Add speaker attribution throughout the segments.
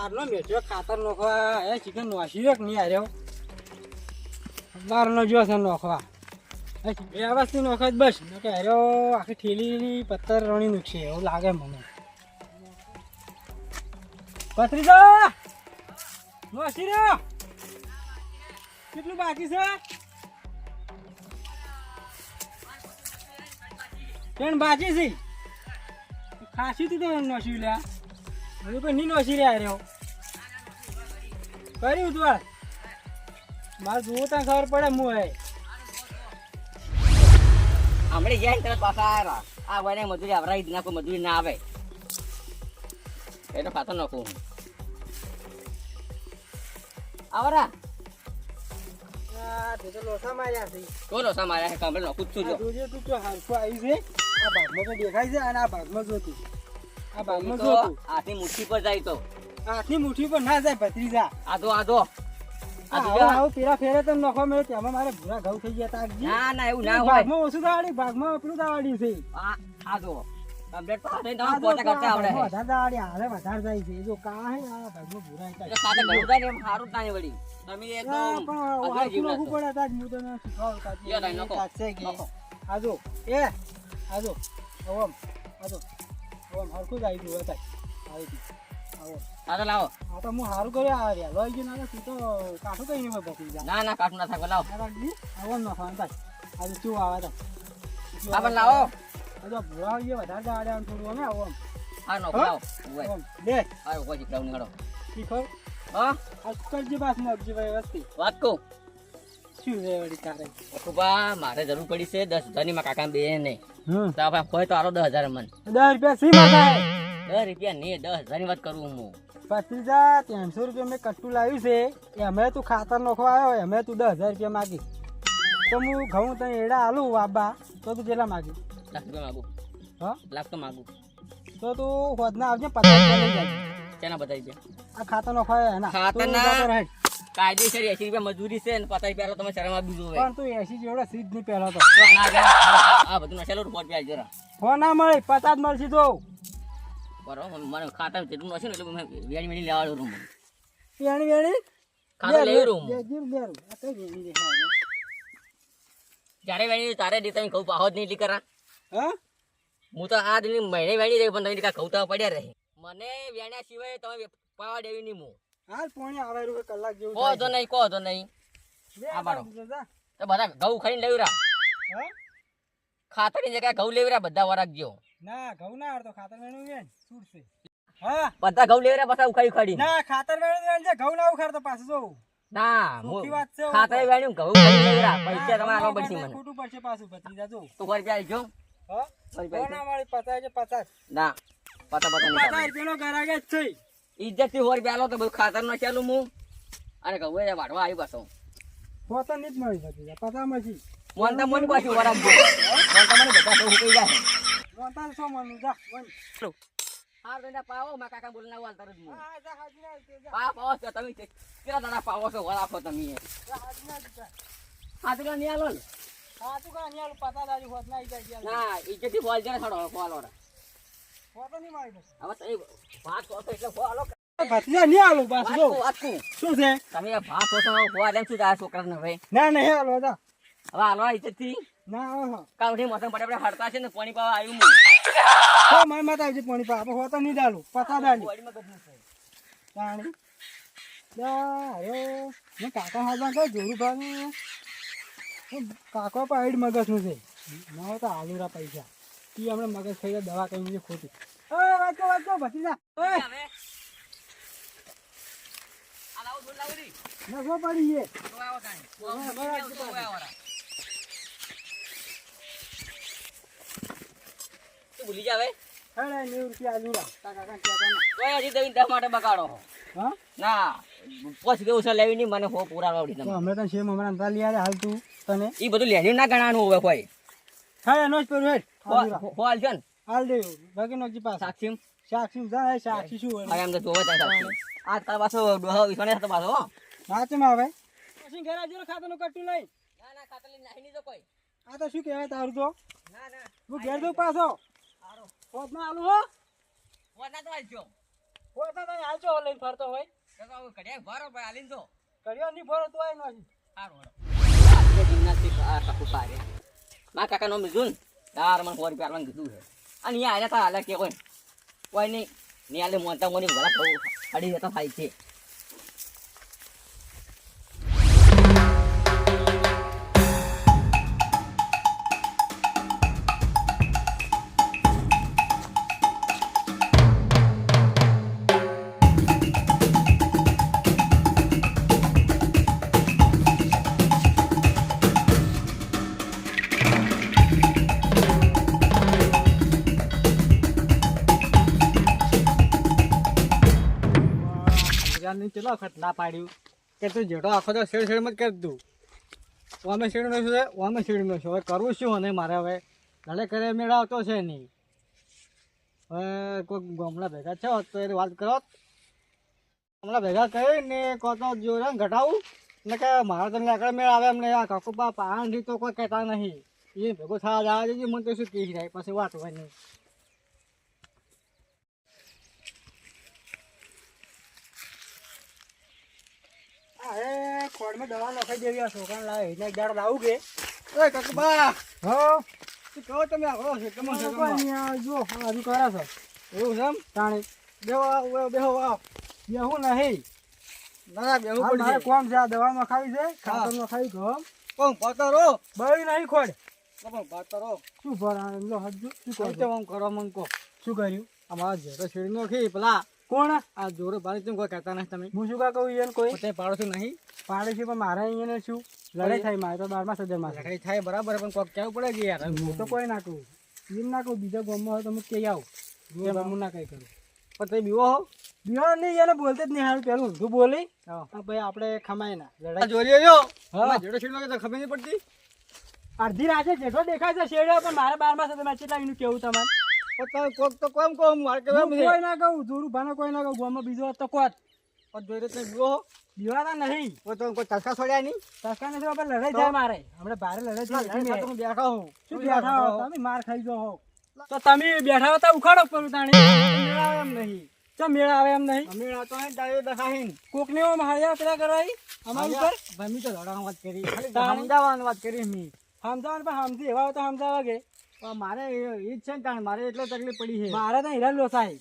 Speaker 1: ચારનો મેઠ્યો ખાતર નોખવા. એ ચિકન નોસી કે નહીં આર્યો. બારનો જો છે નોખવા. બે વસ્તુ નોખે બસ. કે હાર્યો આખી ઠેલી પથ્થર રણી નુકશે એવું લાગે મને. પત્રીજા નોસી રહ્યો? કેટલું બાકી છે? કેમ બાકી છે? ખાસી તું તો નોસી લ્યા. હજુ કોઈ નહીં નોસી રહ્યા રહ્યો કર્યું તું આ મારે જોવું ત્યાં ખબર પડે હું હે.
Speaker 2: આમળે જાય ને તરત પાછા આવ્યા આ વડે મજૂરી આવરાઈ દીધા કોઈ મજૂરી ના આવે. એનો ખાતો નાખું હું. આવરા.
Speaker 1: આ તે તો લોસા માર્યા છે.
Speaker 2: કોનો સા માર્યા છે? કમરે નાખું જ છું જો.
Speaker 1: તું તો હરખું આવ્યું છે. આ ભાગમાં તો દેખાય છે અને આ ભાગમાં જોતું. આ ભાગમાં જોતું.
Speaker 2: આથી મુઠ્ઠી પર જાય તો.
Speaker 1: હાથની મુઠ્ઠી પર ના જાય ભત્રીજા
Speaker 2: આધો આધો.
Speaker 1: પણ. આજો. એ આજો ઓમ આજો ઓમ હરખું જ આવી ગયું તાઈ આવી ગયું. આવો
Speaker 2: લાવો.
Speaker 1: હા તો હું સારું કર્યું આ રહ્યા લોહી ગયો ના તું તો કાઠું કઈ નહીં બસી જા
Speaker 2: ના ના કાઠું ના થાકો લાવો
Speaker 1: આવો ન નાખવાનું તાઈ આજે શું આવે ચૂ
Speaker 2: પણ લાવો.
Speaker 1: આજો ભૂરા આવીએ વધારે દાડે આમ થોડું અમે આવો
Speaker 2: હા નો
Speaker 1: હા?
Speaker 2: લાવો
Speaker 1: લે
Speaker 2: આ ઊભો શીખડાવું નીકળો
Speaker 1: શીખો.
Speaker 2: હા?
Speaker 1: કરજે બાસ મગજી ભાઈ વસ્તી.
Speaker 2: વાત કહું?
Speaker 1: શું છે વળી તારે?
Speaker 2: કુપા મારે જરૂર પડી છે દસ હજારની માં કાકા બે નહીં
Speaker 1: હમ.
Speaker 2: તો આપણે હોય તો આરો દસ હજાર મન
Speaker 1: દસ રૂપિયા સી માતા હે?
Speaker 2: દસ રૂપિયા નહીં દસ હજારની વાત કરું હું.
Speaker 1: પત્રીજા ત્રણસો રૂપિયા મેં કટ્ટું લાવ્યું છે. અમે તું ખાતર નોખવા આવ્યો અમે તું દસ હજાર રૂપિયા માગી. તો હું ઘઉં તને એડા આલું બાબા તો તું કેટલા માગી.
Speaker 2: લાખ રૂપિયા માગું.
Speaker 1: હા?
Speaker 2: લાખ તો માગું.
Speaker 1: તો તું હોદના આવજે પચાસ લઈ જાય
Speaker 2: શેના બતાવી છે?
Speaker 1: આ ખાતર નોખવા એના.
Speaker 2: ખાતરના?
Speaker 1: તું
Speaker 2: કાયદેસર એસી રૂપિયા મજૂરી છે ને પચાસ પહેલો તમે શરમ બીજું હોય.
Speaker 1: પણ તું એસી જોડે સીધ નહીં પહેલો તો.
Speaker 2: ના. આ બધું નશેલો રૂપિયા જરા.
Speaker 1: ફોન ના મળે પચાસ મળશે તો
Speaker 2: બરોબર મને ખાતા જેટલું નશે ને એટલે મેં વેણી વેણી લેવાડું રૂમ
Speaker 1: વેણી
Speaker 2: લેવું રૂમ? જ્યારે વેણી તારે દી તમે કહું પાહો જ નહીં એટલી કરા.
Speaker 1: હા?
Speaker 2: હું તો આ દિન મહિને વેણી રહી પણ તમે કહું તો પડ્યા રહે. મને વેણ્યા સિવાય તમે પાવા દેવી નહીં હું.
Speaker 1: હાલ પોણી આવે રૂપિયા કલાક જેવું
Speaker 2: કહો તો નહીં કહો તો નહીં. આ બાળો. તો બધા ઘઉં ખાઈને લેવી રહ્યા ખાતરની જગ્યાએ ઘઉં લેવી રહ્યા બધા વરાગજો
Speaker 1: ના ઘઉં ના હારતો ખાતર મેળવું છે? છૂટશે હા?
Speaker 2: બધા ઘઉં લેવી રહ્યા પાછા ઉખાડી ઉખાડી
Speaker 1: ના ખાતર મેળવું છે ઘઉં ના ઉખાડતો પાછું જોઉં
Speaker 2: ના
Speaker 1: વાત છે,
Speaker 2: ખાતર વેણ્યું ઘઉં ખાઈને પૈસા
Speaker 1: ના,
Speaker 2: તમારે
Speaker 1: ઘઉં
Speaker 2: આપવા પડશે મને.
Speaker 1: ખોટું પડશે પાછું ભત્રીજા જો.
Speaker 2: તું
Speaker 1: હા? ના મળી પચાસ છે પચાસ?
Speaker 2: ના પતા પતા નહીં
Speaker 1: પચાસ જ છે.
Speaker 2: ઇજ્જતથી સો રૂપિયા તો બધું ખાતર નો ચાલુ હું. અને ઘઉં એ આવી પાછો.
Speaker 1: પોતા નહીં જ મળી શકે પતા મળી
Speaker 2: મોન તો મોન પાછું મોન તો મને બધા જાય.
Speaker 1: મોટા સો મણનું જા વન.
Speaker 2: હા તો એને પાવો માં કાકા બોલ ના તરત હું
Speaker 1: હા, જા તે, જા.
Speaker 2: પા પાવો છો તમે તે- કેટલા દાડા પાવો છો વળાફો તમે
Speaker 1: જા તે, જા.
Speaker 2: હા તો નહીં આલો ને
Speaker 1: હા, તું કાં અહીંયા પચાસ દાડી હોત ના આઈ જાય ગયા.
Speaker 2: ના ઇજ્જતથી બોલ જરા છોડો બોલ વાળા
Speaker 1: પોતા નહીં મળી પછી.
Speaker 2: હવે તમે ભાત છો તો એટલે બોલો
Speaker 1: ભત્રીજા નહીં આલું પાછું જો શું છે
Speaker 2: તમે ભાત છો તો બોલ એમ શું થાય છોકરાને હવે
Speaker 1: ના નહીં આલો જા
Speaker 2: હવે હાલવા ઇજ્જતથી
Speaker 1: ના
Speaker 2: કાવઠી મોસમ પડે આપણે હડતા છે ને પાણી પાવા આવ્યું હું.
Speaker 1: તો મારી માતા આવી પાણી પા આપણે હોતા નહીં ડાલું પતા પાણી. અરે મેં કાકા હાથમાં કઈ જોરું ભાગ કાકો પાઈડ મગજનું છે. ના હોય તો આલુરા પૈસા. ઈ હમણાં મગજ ખાઈ ગયા દવા કઈ છે ખોટી. ઓય વાંચો વાંચો ભતીજા ઓય નસો પડી છે
Speaker 2: તો આવો કાંઈ
Speaker 1: ઓય, બરાબર
Speaker 2: તો આવો રા. તું ભૂલી જાવે?
Speaker 1: હેડે નેવું રૂપિયા આલુરા કાકા કાકા કહેતા ના.
Speaker 2: તોય હજી દઈ દસ માટે બગાડો.
Speaker 1: હા?
Speaker 2: ના પછી કેવું છે લેવી નહીં મને હો પૂરા
Speaker 1: તો
Speaker 2: તમે
Speaker 1: હમણાં તને શેમ હમણાં અંતરા લઈ હાલ તું તને?
Speaker 2: એ બધું લેણ્યું ના ગણાનું હોય. કોઈ
Speaker 1: હા એનો જ હેડ
Speaker 2: હાલ છે ને?
Speaker 1: હાલ દે બાકી નોજી પાસે
Speaker 2: સાક્ષી
Speaker 1: સાક્ષી જા સાક્ષી શું હોય?
Speaker 2: હા તો જોવે સાક્ષી આજકાલ પાછો ડોહો વિસોને હતો પાછો
Speaker 1: આવે? પછી ઘરે જેલો ખાતાનું કટ્ટું લઈ
Speaker 2: ના ના નહીં કોઈ.
Speaker 1: આ તો શું કહેવાય તારું તો?
Speaker 2: ના ના.
Speaker 1: હું ઘેર દઉં પાછો.
Speaker 2: સારો
Speaker 1: માં આલું હો.
Speaker 2: હોત ના તો આવજો
Speaker 3: ના તો આલજો લઈને ફરતો હોય.
Speaker 2: કાકા કડિયા ભરો ભાઈ હાલીને કડિયો
Speaker 3: ની ભરો તો આય નથી
Speaker 2: સારું હેડો જિમ્નાસ્ટિક આ કાકુ પારે મા કાકા નો મિઝુન દાર મન હોર પ્યાર મન કીધું છે. અને અહીંયા આયા તા હાલે કે કોઈ કોઈ નહીં ને આલે મોટા મોની ભલા થવું અડી જતા થાય છે.
Speaker 3: ગુજરાતની ચલો વખત ના પાડ્યું. કે તું જેટો આખો તો શેડ શેડમાં જ કરી દઉં ઓમે શેડનો છે ઓમે શેડનો છે હવે કરવું શું અને મારે હવે? ઘરે કરે મેળ આવતો છે નહીં. હવે કોઈ ગામડા ભેગા છો તો એ વાત કરો ગામડા ભેગા કરીને કહો તો જોડે ઘટાવું. ને કે મારા તમને આગળ મેળ આવે એમને આ કાકુપા પાણી તો કોઈ કહેતા નહીં. એ ભેગો થવા જવા દેજો, મને તો શું કહી જાય પછી વાત હોય નહીં. અરે દવા નખાઈ દેવી આ છોકરાને લાવે એને દાડો લાવું કે? ઓય કાકુબા! હો? શું તમે આખો છે કેમ છે જો હજુ કરે છે. એવું છે એમ? તાણે. બેહો બેહો આવો. બેહું નહીં. ના બેહું
Speaker 1: હાલ મારે કોમ છે આ દવા નખાવી છે. ખાતર નખાવી ગમ
Speaker 3: કોણ પતરો?
Speaker 1: બળી નહીં ખોડ.
Speaker 3: કોણ પતરો?
Speaker 1: શું ભરા લો હજુ શું
Speaker 3: કરો મન કો
Speaker 1: શું કર્યું?
Speaker 3: અમારા જેરો છેડી નોખી પેલા
Speaker 1: કોણ?
Speaker 3: આ જોરો પાડી તું કોઈ કહેતા નથી તમે.
Speaker 1: હું શું કા કહું એને કોઈ?
Speaker 3: પોતે પાડો છું નહીં.
Speaker 1: પાડે છે પણ મારે અહીંયા શું? લડાઈ થાય મારે તો બારમા સદરમાં છે.
Speaker 3: લડાઈ થાય બરાબર પણ કોક કેવું પડે કે યાર.
Speaker 1: હું તો કોઈ ના કહું. એમ ના કહું બીજા ગામમાં હોય તો હું કહી આવું. હું ના કઈ કરું.
Speaker 3: પણ તમે બીવો હો?
Speaker 1: બીવો નહીં એને બોલતે જ નહીં હારું પેલું તું બોલી. ભાઈ આપણે ખમાય ના લડાઈ. હા.
Speaker 3: તો ખબર નહીં પડતી?
Speaker 1: અડધી રાતે જેટલો દેખાય છે પણ મારે બારમા સદરમાં કેટલા એનું કેવું તમારે?
Speaker 3: પણ કોક તો કોમ કોમ મારે
Speaker 1: હું કોઈ ના કહું જોરું ભાનો કોઈ ના કહું ગામમાં બીજો તો કોત.
Speaker 3: પણ જોઈ રીતે બીવો
Speaker 1: બિહારા નહીં.
Speaker 3: તો કોઈ તસકા છોડ્યા નહીં?
Speaker 1: તસકા નથી આપણે લડાઈ જાય મારે. હમણે બારે લડાઈ
Speaker 3: જાય હું બેઠા હું.
Speaker 1: શું બેઠા હો? તમે માર ખાઈ જો હો. તો તમે બેઠા હતા ઉખાડો પર તાણી
Speaker 3: મેળાવે એમ નહીં.
Speaker 1: ચમ મેળા આવે એમ નહીં.
Speaker 3: મેળા તો અહીં ડાયો દખાહીન.
Speaker 1: કોક ને ઓમ હાળ્યા પેલા કરાઈ અમારી ઉપર?
Speaker 3: ભમી તો લડાવાની વાત કરી. ખાલી. સમજાવવાની વાત કરી મી.
Speaker 1: સમજાવવાનું પણ સમજી એવા તો સમજાવવા કે
Speaker 3: પણ મારે એ જ છે ને તાણ મારે એટલે તકલીફ પડી છે.
Speaker 1: મારે તો હિરાન લોસાય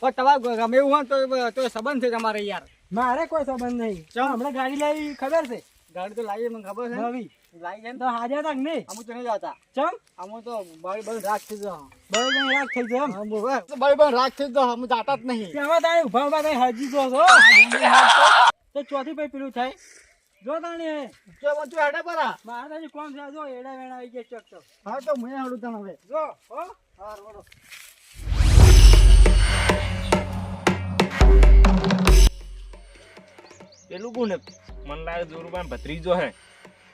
Speaker 3: પણ તમારે ગમે એવું હોય તો તો સંબંધ છે તમારે યાર.
Speaker 1: મારે કોઈ સંબંધ નહીં.
Speaker 3: ચમ.
Speaker 1: હમણાં ગાડી લાવી ખબર છે?
Speaker 3: ગાડી તો લાવીએ મને ખબર છે.
Speaker 1: નવી
Speaker 3: લાવી છે
Speaker 1: તો હાજર તક નહીં?
Speaker 3: અમુક તો નહીં જતા.
Speaker 1: ચમ.
Speaker 3: અમુ તો બાળી બધું રાખ થઈ જાઓ.
Speaker 1: બળી ગઈ રાખ થઈ એમ.
Speaker 3: બાળી બધું રાખ થઈ જાઓ. અમે જાતા જ નહીં.
Speaker 1: તેમાં તારે ઊભા ઊભા કઈ હજી જો છો તો. ચોથી પછી પેલું થાય. જો તાણે.
Speaker 3: જો તું હેડે પરા.
Speaker 1: મારા કોમ છે? જો એડા વેણા આવી ગયા ચક ચક.
Speaker 3: હા તો મને હડું તણ હવે.
Speaker 1: જો હો.
Speaker 3: હાર બોલો
Speaker 4: પેલું કોને મને લાગે જોરુબાન ભત્રીજો હે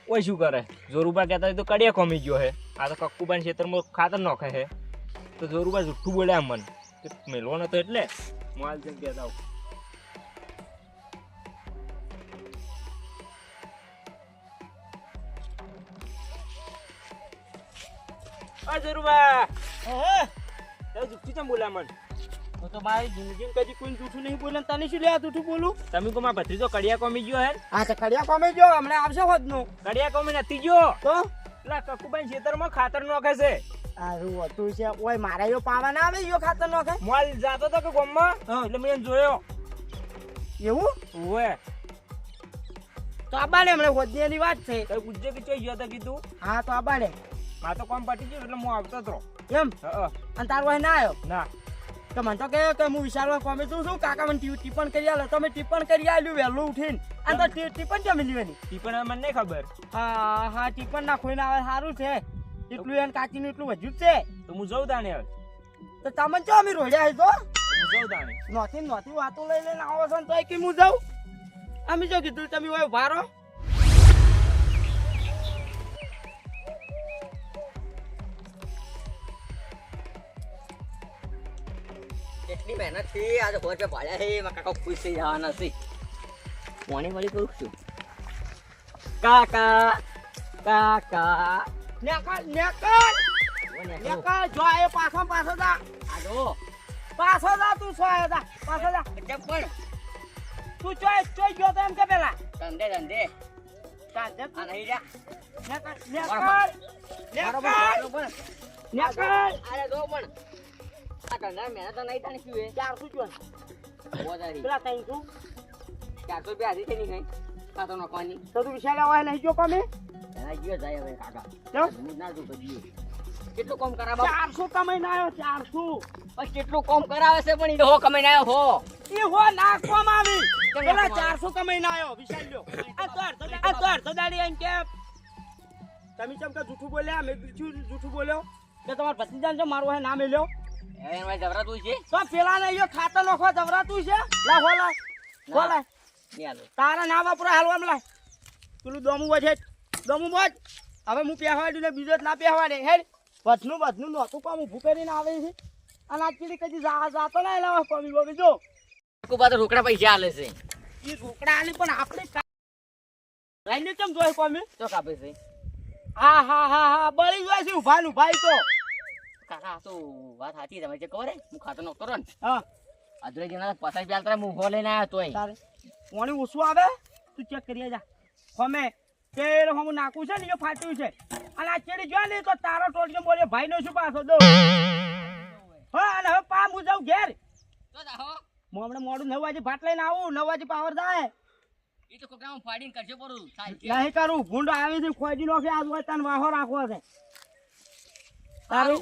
Speaker 4: ઓય શું કરે? જોરુબા કહેતા તો કડિયા કોમી ગયો હે આ તો કક્કુબાન ખેતરમાં ખાતર નોખે હે તો જોરુબા જુઠ્ઠું બોલ્યા મન. કે મેલવાનો તો એટલે. માલ જગ્યા કહેતા હોઉં. આ
Speaker 3: હે
Speaker 4: તે જુઠ્ઠી કેમ મન?
Speaker 1: તો તો મારી જિંદગીમાં કદી કોઈ જૂઠું નહીં બોલે તને શું લે જૂઠું બોલું?
Speaker 4: તમે કો મારા ભત્રીજો કડિયા કોમી ગયો હે?
Speaker 1: હા તો કડિયા કોમે જો હમણાં આવશે હોતનું
Speaker 4: કડિયા કોમી નથી ગયો?
Speaker 1: તો?
Speaker 4: પેલા ખેતરમાં ખાતર નોખે છે.
Speaker 1: આ હતું છે. ઓય મારે યો પાવા ના આવે યો ખાતર નોખે?
Speaker 4: માલ જાતો તો કે ગોમમાં? એટલે મેં જોયો.
Speaker 1: એવું?
Speaker 4: ઓવે.
Speaker 1: તો આબાડે હમણાં હોદીની વાત છે.
Speaker 4: કઈ પૂછજે કે ચોઈ ગયો તો કીધું?
Speaker 1: હા તો આબાડે.
Speaker 4: મારે તો કોમ પટી ગયું એટલે હું આવતો હતો
Speaker 1: એમ? અને તાર વાય ના આવ્યો?
Speaker 4: ના.
Speaker 1: તો મને તો કે કે હું વિશાલમાં કોમે છું શું કાકા મને ટી- ટિપ્પણ કરી આલો તમે ટિપ્પણ કરી આલ્યું વહેલું ઉઠીને. અને તો ટી- ટિપ્પણ કેમ લેવાની
Speaker 4: ઈ મને નહીં ખબર.
Speaker 1: હા હા ટિપણ ના ખોઈને આવે સારું છે. એટલું એને કાચીનું એટલું વધ્યું છે.
Speaker 4: તો હું જઉં તાને હવે.
Speaker 1: તો તમે ચો અમે રોડ્યા છે? તો
Speaker 4: તો હું જઉં તાને
Speaker 1: નોતી નોતી વાતો લઈ લઈને આવો છો તો કે હું જાઉં? અમે જો કીધું તમે હોય ઊભા રહો
Speaker 2: એટલી મહેનતથી આજે સો રૂપિયા પાડ્યા છે. એમાં કાકા ખુશ થઈ જવાના છે. મોની વાળી કરું છું? કાકા કાકા.
Speaker 1: નેકળ નેકળ!
Speaker 2: ઓ ને કહું.
Speaker 1: નેકળ જો એ પાછો પાછો જા.
Speaker 2: આ જો.
Speaker 5: પાછો જા તું સો જા. પાછો જા.
Speaker 2: પણ
Speaker 5: તું ચોય ચોય ગયો તો એમ કે પેલા.
Speaker 2: ધંધે ધંધે.
Speaker 5: કાંધે
Speaker 2: આ નહીં જા. બરોબર,
Speaker 5: નેકર
Speaker 2: બરોબર.
Speaker 5: નેકર
Speaker 2: અરે જો પણ. ધંધા મહેનત નહીં તાને ને શું હે
Speaker 5: ચારસો જો
Speaker 2: વધારી
Speaker 5: પેલા ત્રણસો
Speaker 2: ચારસો રૂપિયા હાજી છે નહીં કઈ. ખાતો નાખવાની.
Speaker 5: તો તું વિશાલ નહીં જો કમે?
Speaker 2: એના ગયો જાય હવે કાકા? હું ના જોતો ગયો કેટલું કોમ કરાવે
Speaker 5: ચારસો કમાઈને આવ્યો ચારસો.
Speaker 2: બસ કેટલું કોમ કરાવે છે પણ એ હો કમાઈને આવ્યો હો.
Speaker 5: એ હો આવી
Speaker 2: કેમ
Speaker 5: પેલા ચારસો કમાઈને આવ્યો વિશાલ લ્યો. આ તો અડધો આ તો અડધો દાડી એમ કે. તમે ચમ કે જૂઠું બોલ્યા મેં જૂઠું બોલ્યો. કે તમારા ભત્રીજાને છે મારું નામ લ્યો
Speaker 2: હવે એમાં જવરાતું છે?
Speaker 5: તો પેલા ને અહીંયા ખાતર જવરાતું છે? લા હો લા. હો લા. તારા નામ વાપરા હાલવા લા પેલું દોમું વધે. દોમું હવે હું પહેવાડ્યું ને બીજો ના પહેવાડે. હેડ. વધનું વધનું નહોતું કામ ઊભું કરીને આવે છે. અને પેલી કદી જા જાતો ના એલા પમી બમી જો.
Speaker 2: રોકડા પૈસા આલે છે.
Speaker 5: એ રોકડા આલી પણ આપણે લઈને કેમ જોઈ પમી?
Speaker 2: તો કાપે છે.
Speaker 5: હા હા હા હા બળી જાય છે ઊભા નું ભાઈ તો.
Speaker 2: કાકા તો વાત સાચી તમે જે કહો રે હું ખાતો નહોતો રહ્યો
Speaker 5: હા.
Speaker 2: અધૂરે જણા પસાર પ્યાલ તારે હું લેને આવ્યો તોય.
Speaker 5: તારે પાણી ઓછું આવે? તું ચેક કરી જા. હમે તેલ હમ નાખું છે ને જો ફાટ્યું છે. અને આ ચેડી ને તો તારો ટોટિયો બોલે ભાઈ નો શું પાછો દો હા અને હવે પા હું જાઉં ઘેર?
Speaker 2: હો.
Speaker 5: હમણાં મોડું નવ વાગે ભાટ લઈને આવું નવ વાગે પાવર જાય.
Speaker 2: તો ફાડીને
Speaker 5: નહીં કરું ગુંડો આવી છે ખોજી આજ હોય તને વાહો રાખવો છે. તારું